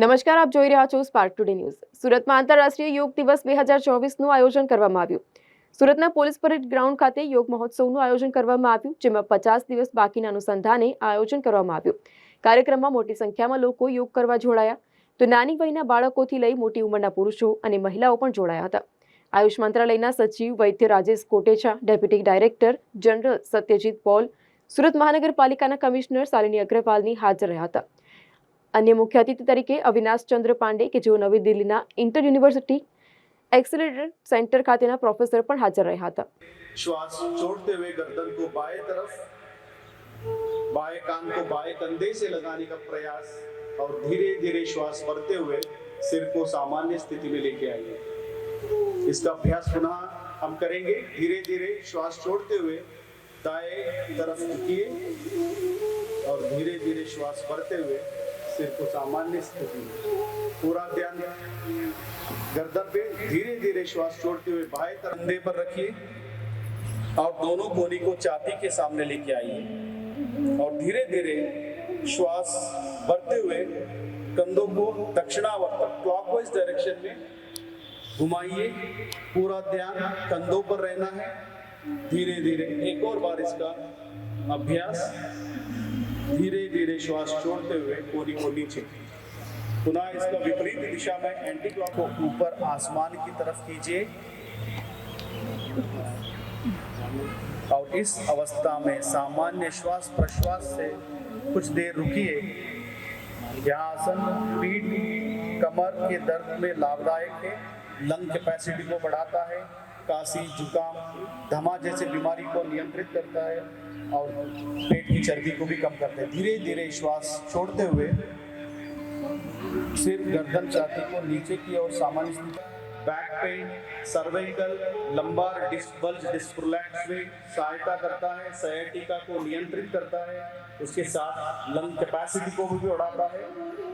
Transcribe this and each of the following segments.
નમસ્કાર, આપ જોઈ રહ્યા છો સ્પાર્ક ટુડે ન્યૂઝ સુરતમાં આંતરરાષ્ટ્રીય યોગ દિવસ બે હજાર ચોવીસનું આયોજન કરવામાં આવ્યું. સુરતના પોલીસ પરેડ ગ્રાઉન્ડ ખાતે યોગ મહોત્સવનું આયોજન કરવામાં આવ્યું, જેમાં પચાસ દિવસ બાકીના અનુસંધાને આયોજન કરવામાં આવ્યું. કાર્યક્રમમાં મોટી સંખ્યામાં લોકો યોગ કરવા જોડાયા. તો નાની વયના બાળકોથી લઈ મોટી ઉંમરના પુરુષો અને મહિલાઓ પણ જોડાયા હતા. આયુષ મંત્રાલયના સચિવ Vaidya Rajesh Kotecha, deputy director general Satyajit Paul, Surat મહાનગરપાલિકાના કમિશનર શાલિની અગ્રવાલની હાજર રહ્યા હતા. અન્ય મુખ્ય અતિથિ તરીકે અવિનાશ ચંદ્ર પાંડે કે જેઓ નવી દિલ્હીના ઇન્ટર યુનિવર્સિટી એક્સેલરેટર સેન્ટર ખાતેના પ્રોફેસર પણ હાજર રહ્યા હતા श्वास छोड़ते हुए गर्दन को बाएं तरफ बाएं कान को बाएं कंधे से लगाने का प्रयास और धीरे धीरे श्वास भरते हुए सिर को सामान्य स्थिति में लेके आइए इसका अभ्यास पुनः हम करेंगे धीरे धीरे श्वास छोड़ते हुए दाएं तरफ झुकिए और धीरे धीरे श्वास भरते हुए सिर को सामान्य स्थिति में पूरा ध्यान गर्दन पे धीरे धीरे श्वास छोड़ते हुए बाएँ कंधे पर रखिए और दोनों कोनी को छाती के सामने लेके आइए। और धीरे धीरे श्वास भरते हुए कंधों को दक्षिणावर्त क्लॉकवाइज डायरेक्शन में घुमाइए। पूरा ध्यान कंधों पर रहना है। धीरे धीरे एक और बार इसका अभ्यास धीरे धीरे श्वास छोड़ते हुए कोनी को नीचे। पुनः इसका विपरीत दिशा में एंटी क्लॉक को ऊपर आसमान की तरफ़ कीजिए। और इस अवस्था में सामान्य श्वास प्रश्वास से कुछ देर रुकिए। आसन पीठ, कमर के दर्द में लाभदायक है। लंग कैपेसिटी को बढ़ाता है। काशी, जुकाम, धमा जैसे बीमारी को नियंत्रित करता है। और पेट की चर्बी को भी कम करते है। धीरे धीरे श्वास छोड़ते हुए सिर, गर्दन, छाती को नीचे की और सामान्य स्थिति। Back pain cervical lumbar disc bulge disc prolapse में सहायता करता है सयाटिका को नियंत्रित करता है, उसके साथ लंग कैपेसिटी को भी बढ़ाता है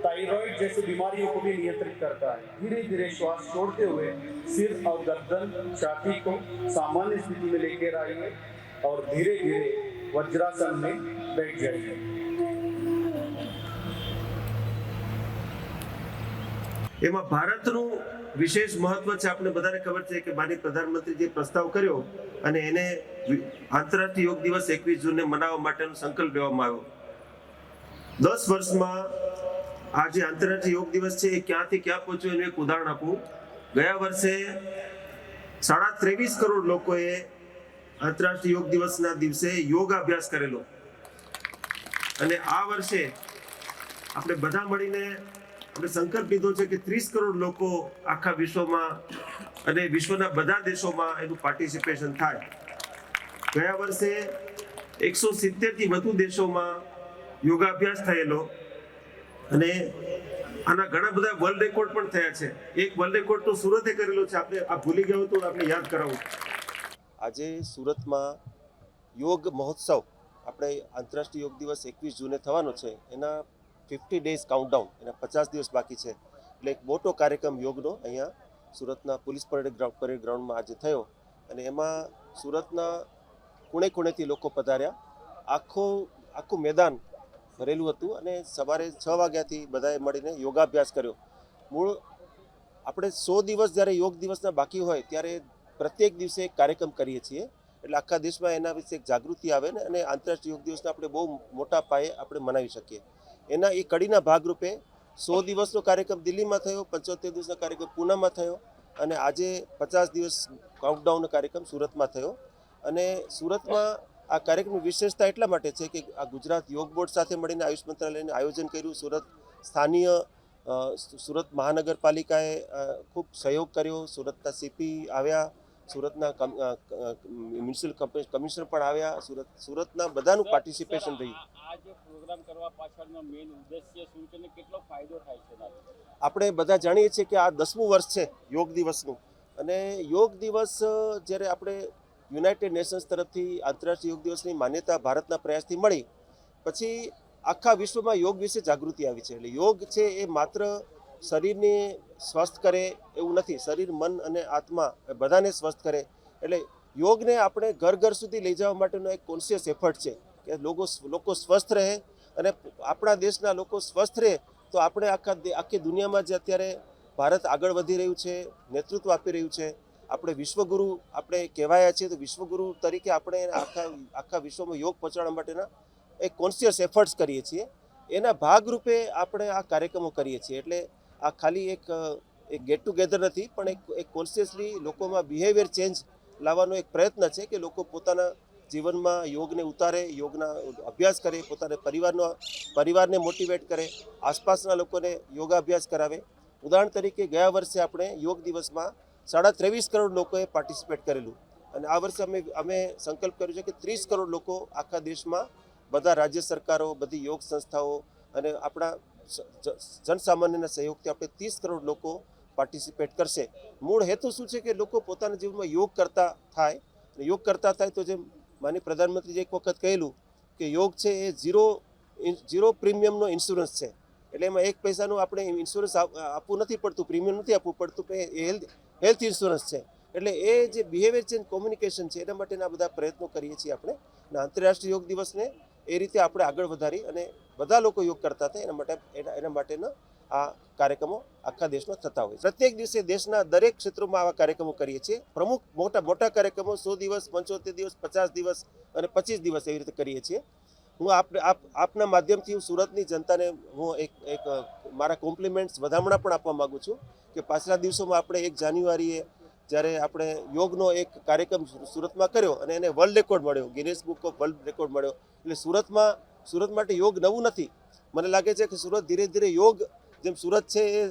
थायराइड जैसी बीमारियों को भी नियंत्रित करता है। धीरे धीरे श्वास छोड़ते हुए सिर और गर्दन, छाती को सामान्य स्थिति में लेकर आइए और धीरे धीरे वज्रासन में बैठ जाइए એમાં ભારતનું વિશેષ મહત્વ છે આપણે બધાને ખબર છે કે માનનીય પ્રધાનમંત્રી જે પ્રસ્તાવ કર્યો અને એને વિ- આંતરરાષ્ટ્રીય યોગ દિવસ એકવીસ જૂનને મનાવવા માટેનો સંકલ્પ લેવામાં આવ્યો દસ વર્ષમાં આ જે આંતરરાષ્ટ્રીય યોગ દિવસ છે એ ક્યાંથી ક્યાં પહોંચ્યો એનું એક ઉદાહરણ આપું ગયા વર્ષે સાડા ત્રેવીસ કરોડ લોકોએ આંતરરાષ્ટ્રીય યોગ દિવસના દિવસે યોગ અભ્યાસ કરેલો. અને આ વર્ષે આપણે બધા મળીને આપણે સંકલ્પ લીધો છે કે ત્રીસ કરોડ લોકો આખા વિશ્વમાં અને વિશ્વના બધા દેશોમાં એનું પાર્ટિસિપેશન થાય. ગયા વર્ષે એકસો સિત્તેરથી વધુ દેશોમાં યોગાભ્યાસ થયેલો અને આના ઘણા બધા વર્લ્ડ રેકોર્ડ પણ થયા છે. એક વર્લ્ડ રેકોર્ડ તો સુરતે કરેલો છે. આપણે આ ભૂલી ગયો તો આપણે યાદ કરાવું. આજે સુરતમાં યોગ મહોત્સવ, આપણે આંતરરાષ્ટ્રીય યોગ દિવસ એકવીસ જૂને થવાનો છે, એના ફિફ્ટી ડેઝ કાઉન્ટડાઉન એના પચાસ દિવસ બાકી છે. એટલે એક મોટો કાર્યક્રમ યોગનો અહીંયા સુરતના પોલીસ પરેડ ગ્રાઉન્ડ, પરેડ ગ્રાઉન્ડમાં આજે થયો. અને એમાં સુરતના ખૂણે ખૂણેથી લોકો પધાર્યા. આખો, આખું મેદાન ભરેલું હતું અને સવારે છ વાગ્યાથી બધાએ મળીને યોગાભ્યાસ કર્યો. મૂળ, આપણે સો દિવસ જ્યારે યોગ દિવસના બાકી હોય, ત્યારે પ્રત્યેક દિવસે એક કાર્યક્રમ કરીએ છીએ. એટલે આખા દેશમાં એના વિશે એક જાગૃતિ આવે ને અને આંતરરાષ્ટ્રીય યોગ દિવસને આપણે બહુ મોટા પાયે આપણે મનાવી શકીએ. એના એ કડીના ભાગરૂપે સો દિવસનો કાર્યક્રમ દિલ્હીમાં થયો, પંચોતેર દિવસનો કાર્યક્રમ પૂનામાં થયો અને આજે પચાસ દિવસ કાઉન્ટડાઉનનો કાર્યક્રમ સુરતમાં થયો. અને સુરતમાં આ કાર્યક્રમની વિશેષતા એટલા માટે છે કે આ ગુજરાત યોગ બોર્ડ સાથે મળીને આયુષ મંત્રાલયને આયોજન કર્યું. સુરત સ્થાનીય સુરત મહાનગરપાલિકાએ ખૂબ સહયોગ કર્યો. સુરતના સીપી આવ્યા. સુરતના મ્યુનિસિપલ કમિશનર પણ આવ્યા. સુરત સુરતના બધાનું પાર્ટિસિપેશન રહ્યું? આપણે બધા જાણીએ છીએ કે આ દસમું વર્ષ છે યોગ દિવસનું. અને યોગ દિવસ જ્યારે આપણે યુનાઇટેડ નેશન્સ તરફથી આંતરરાષ્ટ્રીય યોગ દિવસની માન્યતા ભારતના પ્રયાસથી મળી પછી આખા વિશ્વમાં યોગ વિશે જાગૃતિ આવી છે. એટલે યોગ છે એ માત્ર શરીરને સ્વસ્થ કરે એવું નથી. શરીર, મન અને આત્મા એ બધાને સ્વસ્થ કરે. એટલે યોગને આપણે ઘર ઘર સુધી લઈ જવા માટેનો એક કોન્શિયસ એફર્ટ છે કે લોકો લોકો સ્વસ્થ રહે અને આપણા દેશના લોકો સ્વસ્થ રહે તો આપણે આખા આખી દુનિયામાં જે અત્યારે ભારત આગળ વધી રહ્યું છે, નેતૃત્વ આપી રહ્યું છે, આપણે વિશ્વગુરુ આપણે કહેવાયા છીએ તો વિશ્વગુરુ તરીકે આપણે આખા આખા વિશ્વમાં યોગ પહોંચાડવા માટેના એક કોન્શિયસ એફર્ટ્સ કરીએ છીએ. એના ભાગરૂપે આપણે આ કાર્યક્રમો કરીએ છીએ. એટલે આ ખાલી એક એક ગેટ ટુગેધર નથી, પણ એક એક કોન્શિયસલી લોકોમાં બિહેવિયર ચેન્જ લાવવાનો એક પ્રયત્ન છે કે લોકો પોતાના જીવનમાં યોગને ઉતારે, યોગના અભ્યાસ કરે, પોતાના પરિવારનો, પરિવારને મોટિવેટ કરે, આસપાસના લોકોને યોગાભ્યાસ કરાવે. ઉદાહરણ તરીકે ગયા વર્ષે આપણે યોગ દિવસમાં સાડા ત્રેવીસ કરોડ લોકોએ પાર્ટિસિપેટ કરેલું. અને આ વર્ષે અમે અમે સંકલ્પ કર્યો છે કે ત્રીસ કરોડ લોકો આખા દેશમાં બધા રાજ્ય સરકારો, બધી યોગ સંસ્થાઓ અને આપણા જનસામાન્યના સહયોગથી આપણે ત્રીસ કરોડ લોકો પાર્ટિસિપેટ કરશે. મૂળ હેતુ શું છે કે લોકો પોતાના જીવનમાં યોગ કરતા થાય અને યોગ કરતા થાય તો જે માની પ્રધાનમંત્રીજી એક વખત કહેલું કે યોગ છે એ ઝીરો ઝીરો પ્રીમિયમનો ઇન્સ્યોરન્સ છે. એટલે એમાં એક પૈસાનું આપણે ઇન્સ્યોરન્સ આપવું નથી પડતું પ્રીમિયમ નથી આપવું પડતું એ હેલ્થ હેલ્થ ઇન્સ્યોરન્સ છે. એટલે એ જે બિહેવિયર ચેન્જ કોમ્યુનિકેશન છે, એના માટેના બધા પ્રયત્નો કરીએ છીએ આપણે. અને આંતરરાષ્ટ્રીય યોગ દિવસને એ રીતે આપણે આગળ વધારી અને બધા લોકો યોગ કરતા થાય એના માટે, એના માટેના આ કાર્યક્રમો આખા દેશમાં થતા હોય પ્રત્યેક દિવસે દેશના દરેક ક્ષેત્રોમાં આવા કાર્યક્રમો કરીએ છીએ. પ્રમુખ મોટા મોટા કાર્યક્રમો સો દિવસ, પંચોતેર દિવસ, પચાસ દિવસ અને પચીસ દિવસ એવી રીતે કરીએ છીએ. હું આપ આપ, આપના માધ્યમથી હું સુરતની જનતાને, હું એક એક, મારા કોમ્પ્લિમેન્ટ્સ વધામણા પણ આપવા માગું છું કે પાછલા દિવસોમાં આપણે એક જાન્યુઆરીએ જ્યારે આપણે યોગનો એક કાર્યક્રમ સુરતમાં કર્યો અને એને વર્લ્ડ રેકોર્ડ મળ્યો Guinness book of world record મળ્યો. એટલે સુરતમાં સુરત માટે યોગ નવું નથી. મને લાગે છે કે સુરત ધીરે ધીરે યોગ જેમ સુરત છે એ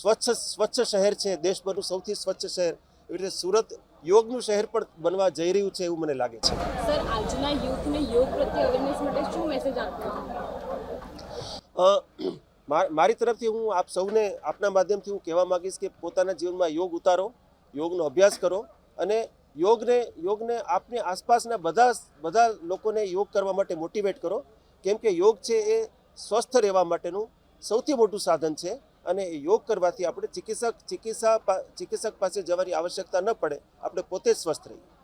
સ્વચ્છ સ્વચ્છ શહેર છે દેશભરનું સૌથી સ્વચ્છ શહેર. એવી રીતે સુરત યોગનું શહેર પણ બનવા જઈ રહ્યું છે એવું મને લાગે છે. સર આજના યુથને યોગ પ્રત્યે અવેરનેસ માટે શું મેસેજ આપવા મારી તરફથી હું આપ સૌને આપના માધ્યમથી હું કહેવા માંગીશ કે પોતાના જીવનમાં યોગ ઉતારો. યોગનો અભ્યાસ કરો અને યોગને યોગને આપની આસપાસના બધા બધા લોકોને યોગ કરવા માટે મોટિવેટ કરો. કેમ કે યોગ છે એ સ્વસ્થ રહેવા માટેનું સૌથી મોટું સાધન છે અને યોગ કરવાથી આપણે ચિકિત્સક, ચિકિત્સા ચિકિત્સક પાસે જવાની આવશ્યકતા ન પડે. આપણે પોતે સ્વસ્થ રહીએ.